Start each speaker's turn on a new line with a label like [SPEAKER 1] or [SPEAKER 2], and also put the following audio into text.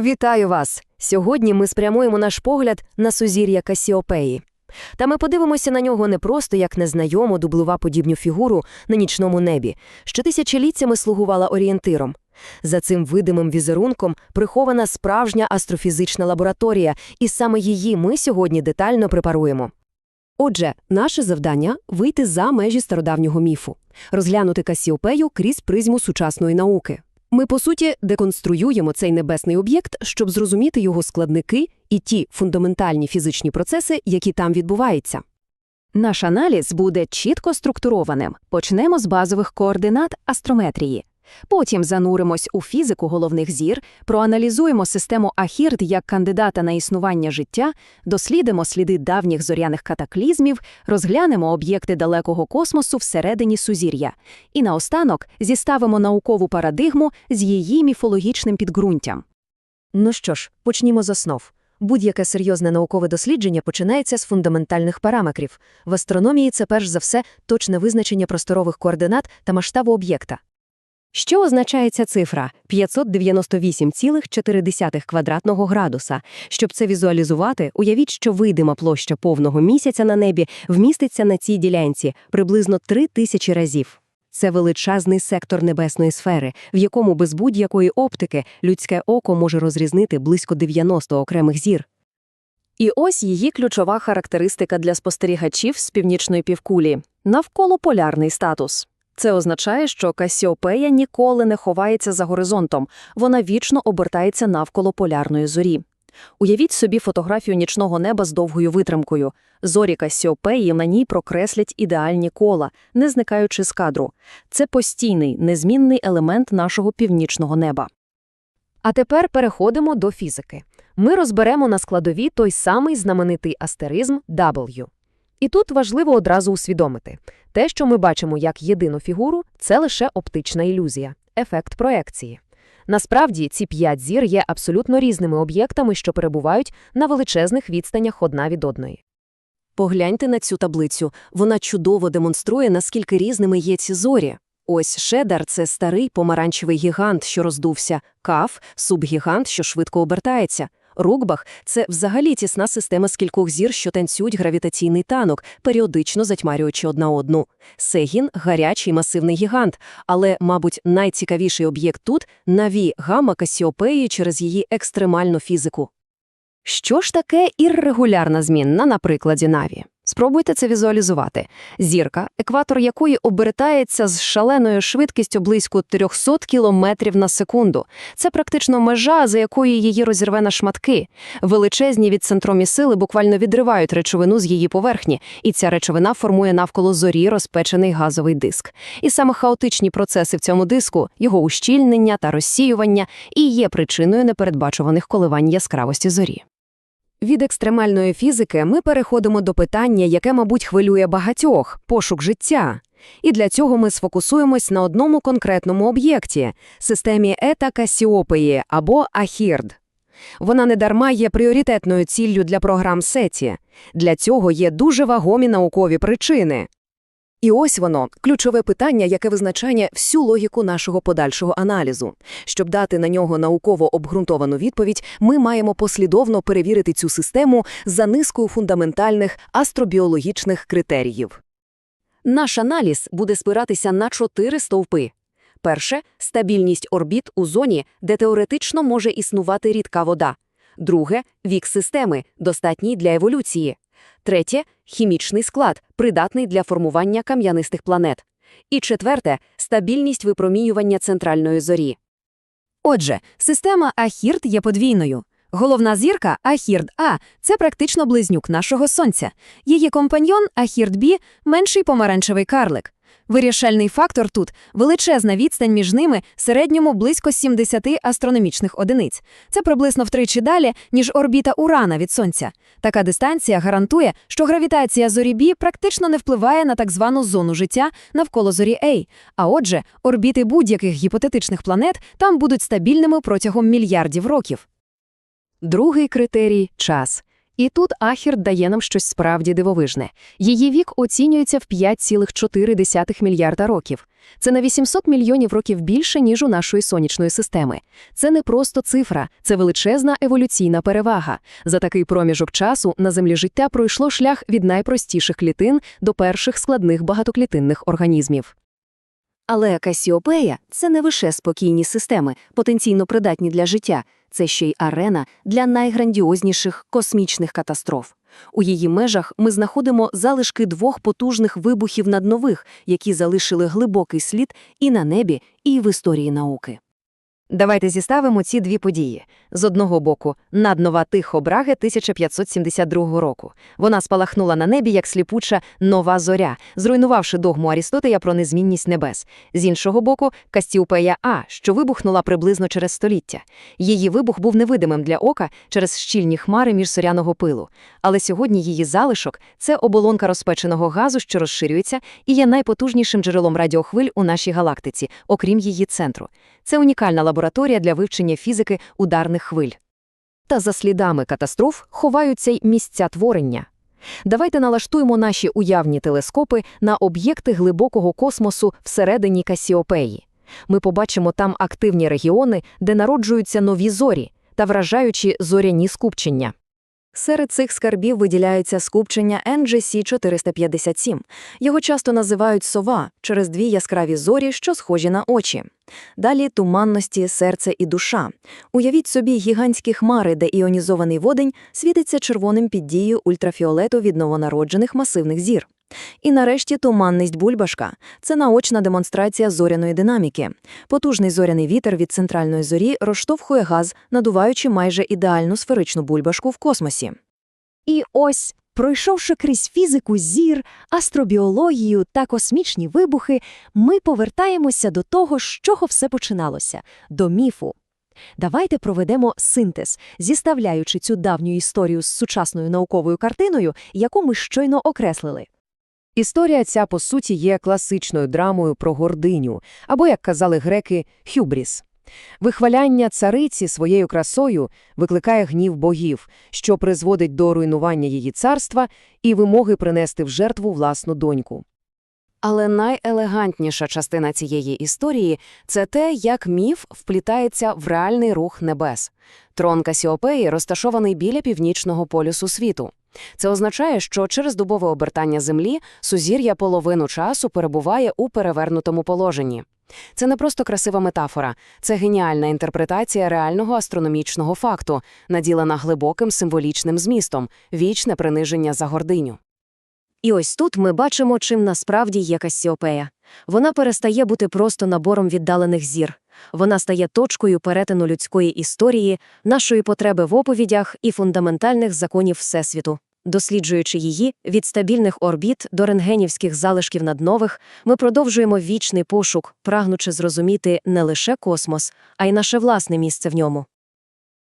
[SPEAKER 1] Вітаю вас! Сьогодні ми спрямуємо наш погляд на сузір'я Касіопеї. Та ми подивимося на нього не просто як незнайому дублова-подібну фігуру на нічному небі, що тисячоліттями слугувала орієнтиром. За цим видимим візерунком прихована справжня астрофізична лабораторія, і саме її ми сьогодні детально препаруємо. Отже, наше завдання вийти за межі стародавнього міфу, розглянути Касіопею крізь призму сучасної науки. Ми, по суті, деконструюємо цей небесний об'єкт, щоб зрозуміти його складники і ті фундаментальні фізичні процеси, які там відбуваються.
[SPEAKER 2] Наш аналіз буде чітко структурованим. Почнемо з базових координат астрометрії. Потім зануримось у фізику головних зір, проаналізуємо систему Ахірд як кандидата на існування життя, дослідимо сліди давніх зоряних катаклізмів, розглянемо об'єкти далекого космосу всередині сузір'я. І наостанок зіставимо наукову парадигму з її міфологічним підґрунтям.
[SPEAKER 1] Ну що ж, почнімо з основ. Будь-яке серйозне наукове дослідження починається з фундаментальних параметрів. В астрономії це перш за все точне визначення просторових координат та масштабу об'єкта. Що означає ця цифра 598,4 квадратного градуса? Щоб це візуалізувати, уявіть, що видима площа повного місяця на небі вміститься на цій ділянці приблизно 3000 разів. Це величезний сектор небесної сфери, в якому без будь-якої оптики людське око може розрізнити близько 90 окремих зір.
[SPEAKER 2] І ось її ключова характеристика для спостерігачів з північної півкулі – навколополярний статус. Це означає, що Касіопея ніколи не ховається за горизонтом, вона вічно обертається навколо полярної зорі. Уявіть собі фотографію нічного неба з довгою витримкою. Зорі Касіопеї на ній прокреслять ідеальні кола, не зникаючи з кадру. Це постійний, незмінний елемент нашого північного неба.
[SPEAKER 1] А тепер переходимо до фізики. Ми розберемо на складові той самий знаменитий астеризм W. І тут важливо одразу усвідомити. Те, що ми бачимо як єдину фігуру, це лише оптична ілюзія, ефект проекції. Насправді, ці п'ять зір є абсолютно різними об'єктами, що перебувають на величезних відстанях одна від одної. Погляньте на цю таблицю. Вона чудово демонструє, наскільки різними є ці зорі. Ось Шедар – це старий помаранчевий гігант, що роздувся, Каф – субгігант, що швидко обертається. Рукбах – це взагалі тісна система з кількох зір, що танцюють гравітаційний танок, періодично затьмарюючи одна одну. Сегін – гарячий масивний гігант, але, мабуть, найцікавіший об'єкт тут – наві гамма Касіопеї через її екстремальну фізику. Що ж таке іррегулярна змінна на прикладі Наві? Спробуйте це візуалізувати. Зірка, екватор якої обертається з шаленою швидкістю близько 300 км на секунду. Це практично межа, за якою її розірве на шматки. Величезні від центромі сили буквально відривають речовину з її поверхні, і ця речовина формує навколо зорі розпечений газовий диск. І саме хаотичні процеси в цьому диску, його ущільнення та розсіювання, і є причиною непередбачуваних коливань яскравості зорі. Від екстремальної фізики ми переходимо до питання, яке, мабуть, хвилює багатьох пошук життя. І для цього ми сфокусуємось на одному конкретному об'єкті системі Ета Касіопеї або Ахірд. Вона недарма є пріоритетною ціллю для програм Сеті. Для цього є дуже вагомі наукові причини. І ось воно ключове питання, яке визначає всю логіку нашого подальшого аналізу. Щоб дати на нього науково обґрунтовану відповідь, ми маємо послідовно перевірити цю систему за низкою фундаментальних астробіологічних критеріїв. Наш аналіз буде спиратися на чотири стовпи. Перше стабільність орбіт у зоні, де теоретично може існувати рідка вода. Друге вік системи, достатній для еволюції. Третє хімічний склад, придатний для формування кам'янистих планет. І четверте стабільність випромінювання центральної зорі. Отже, система Ахірд є подвійною. Головна зірка Ахірд А це практично близнюк нашого сонця. Її компаньйон Ахірд Бі менший помаранчевий карлик. Вирішальний фактор тут величезна відстань між ними середньому близько 70 астрономічних одиниць. Це приблизно втричі далі, ніж орбіта Урана від Сонця. Така дистанція гарантує, що гравітація зорі Бі практично не впливає на так звану зону життя навколо зорі Ей. А отже, орбіти будь-яких гіпотетичних планет там будуть стабільними протягом мільярдів років. Другий критерій час. І тут Ахірд дає нам щось справді дивовижне. Її вік оцінюється в 5,4 мільярда років.
[SPEAKER 2] Це на 800 мільйонів років більше, ніж у нашої сонячної системи. Це не просто цифра, це величезна еволюційна перевага. За такий проміжок часу на Землі життя пройшло шлях від найпростіших клітин до перших складних багатоклітинних організмів. Але Касіопея – це не лише спокійні системи, потенційно придатні для життя, це ще й арена для найграндіозніших космічних катастроф. У її межах ми знаходимо залишки двох потужних вибухів наднових, які залишили глибокий слід і на небі, і в історії науки.
[SPEAKER 1] Давайте зіставимо ці дві події. З одного боку, наднова Тихобраги 1572 року. Вона спалахнула на небі, як сліпуча нова зоря, зруйнувавши догму Арістотея про незмінність небес. З іншого боку, Кастіупея А, що вибухнула приблизно через століття. Її вибух був невидимим для ока через щільні хмари міжсоряного пилу. Але сьогодні її залишок – це оболонка розпеченого газу, що розширюється, і є найпотужнішим джерелом радіохвиль у нашій галактиці, окрім її центру. Це унікальна лабораторія для вивчення фізики ударних хвиль. Та за слідами катастроф ховаються й місця творення. Давайте налаштуємо наші уявні телескопи на об'єкти глибокого космосу всередині Касіопеї. Ми побачимо там активні регіони, де народжуються нові зорі та вражаючі зоряні скупчення.
[SPEAKER 2] Серед цих скарбів виділяється скупчення NGC-457. Його часто називають «сова» через дві яскраві зорі, що схожі на очі. Далі туманності, серце і душа. Уявіть собі гігантські хмари, де іонізований водень світиться червоним під дією ультрафіолету від новонароджених масивних зір. І нарешті туманність бульбашка – це наочна демонстрація зоряної динаміки. Потужний зоряний вітер від центральної зорі розштовхує газ, надуваючи майже ідеальну сферичну бульбашку в космосі.
[SPEAKER 1] І ось, пройшовши крізь фізику зір, астробіологію та космічні вибухи, ми повертаємося до того, з чого все починалося – до міфу. Давайте проведемо синтез, зіставляючи цю давню історію з сучасною науковою картиною, яку ми щойно окреслили. Історія ця, по суті, є класичною драмою про гординю, або, як казали греки, хюбріс. Вихваляння цариці своєю красою викликає гнів богів, що призводить до руйнування її царства і вимоги принести в жертву власну доньку.
[SPEAKER 2] Але найелегантніша частина цієї історії – це те, як міф вплітається в реальний рух небес. Трон Касіопеї розташований біля північного полюсу світу. Це означає, що через добове обертання Землі сузір'я половину часу перебуває у перевернутому положенні. Це не просто красива метафора, це геніальна інтерпретація реального астрономічного факту, наділена глибоким символічним змістом – вічне приниження за гординю. І ось тут ми бачимо, чим насправді є Кассіопея. Вона перестає бути просто набором віддалених зір. Вона стає точкою перетину людської історії, нашої потреби в оповідях і фундаментальних законів Всесвіту. Досліджуючи її від стабільних орбіт до рентгенівських залишків наднових, ми продовжуємо вічний пошук, прагнучи зрозуміти не лише космос, а й наше власне місце в ньому.